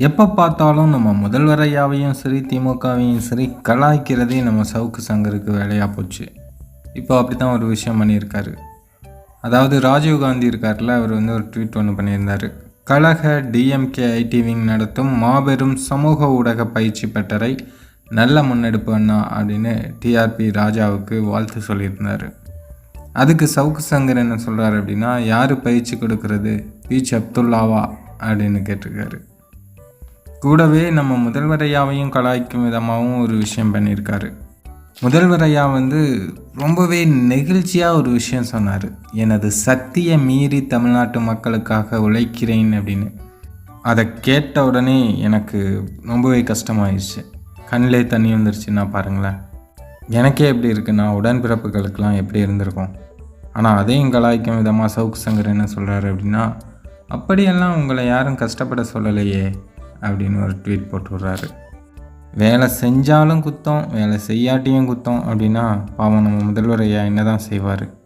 எப்போ பார்த்தாலும் நம்ம முதல்வரையாவையும் சரி திமுகவையும் சரி கலாய்க்கிறதே நம்ம சவுக்கு சங்கருக்கு வேலையாக போச்சு. இப்போ அப்படி தான் ஒரு விஷயம் பண்ணியிருக்காரு. அதாவது ராஜீவ் காந்தி இருக்கார்ல அவர் வந்து ஒரு ட்வீட் ஒன்று பண்ணியிருந்தார். கழக டிஎம்கே ஐடி விங் நடத்தும் மாபெரும் சமூக ஊடக பயிற்சி பெற்றரை நல்ல முன்னெடுப்பு அண்ணா அப்படின்னு டிஆர்பி ராஜாவுக்கு வாழ்த்து சொல்லியிருந்தார். அதுக்கு சவுக்கு சங்கர் என்ன சொல்கிறார் அப்படின்னா யார் பயிற்சி கொடுக்கறது? பீச் அப்துல்லாவா? அப்படின்னு கேட்டிருக்காரு. கூடவே நம்ம முதல்வர் ஐயாவையும் கலாய்க்கும் விதமாகவும் ஒரு விஷயம் பண்ணியிருக்காரு. முதல்வர் ஐயா வந்து ரொம்பவே நெகிழ்ச்சியாக ஒரு விஷயம் சொன்னார். எனது சக்தியை மீறி தமிழ்நாட்டு மக்களுக்காக உழைக்கிறேன் அப்படின்னு. அதை கேட்ட உடனே எனக்கு ரொம்பவே கஷ்டமாயிடுச்சு கண்ணிலே தண்ணி வந்துருச்சுன்னா பாருங்களேன். எனக்கே எப்படி இருக்குன்னா உடன்பிறப்புகளுக்கெல்லாம் எப்படி இருந்திருக்கும்? ஆனால் அதையும் கலாய்க்கும் விதமாக சவுக்கு சங்கர் என்ன சொல்கிறாரு அப்படின்னா அப்படியெல்லாம் உங்களை யாரும் கஷ்டப்பட சொல்லலையே. அப்படின்னு ஒரு ட்வீட் போட்டு விட்றாரு வேலை செஞ்சாலும் குத்தம் வேலை செய்யாட்டியும் குத்தம் அப்படின்னா பாவம் நம்ம முதல்வர் ஐயா என்ன தான் செய்வார்?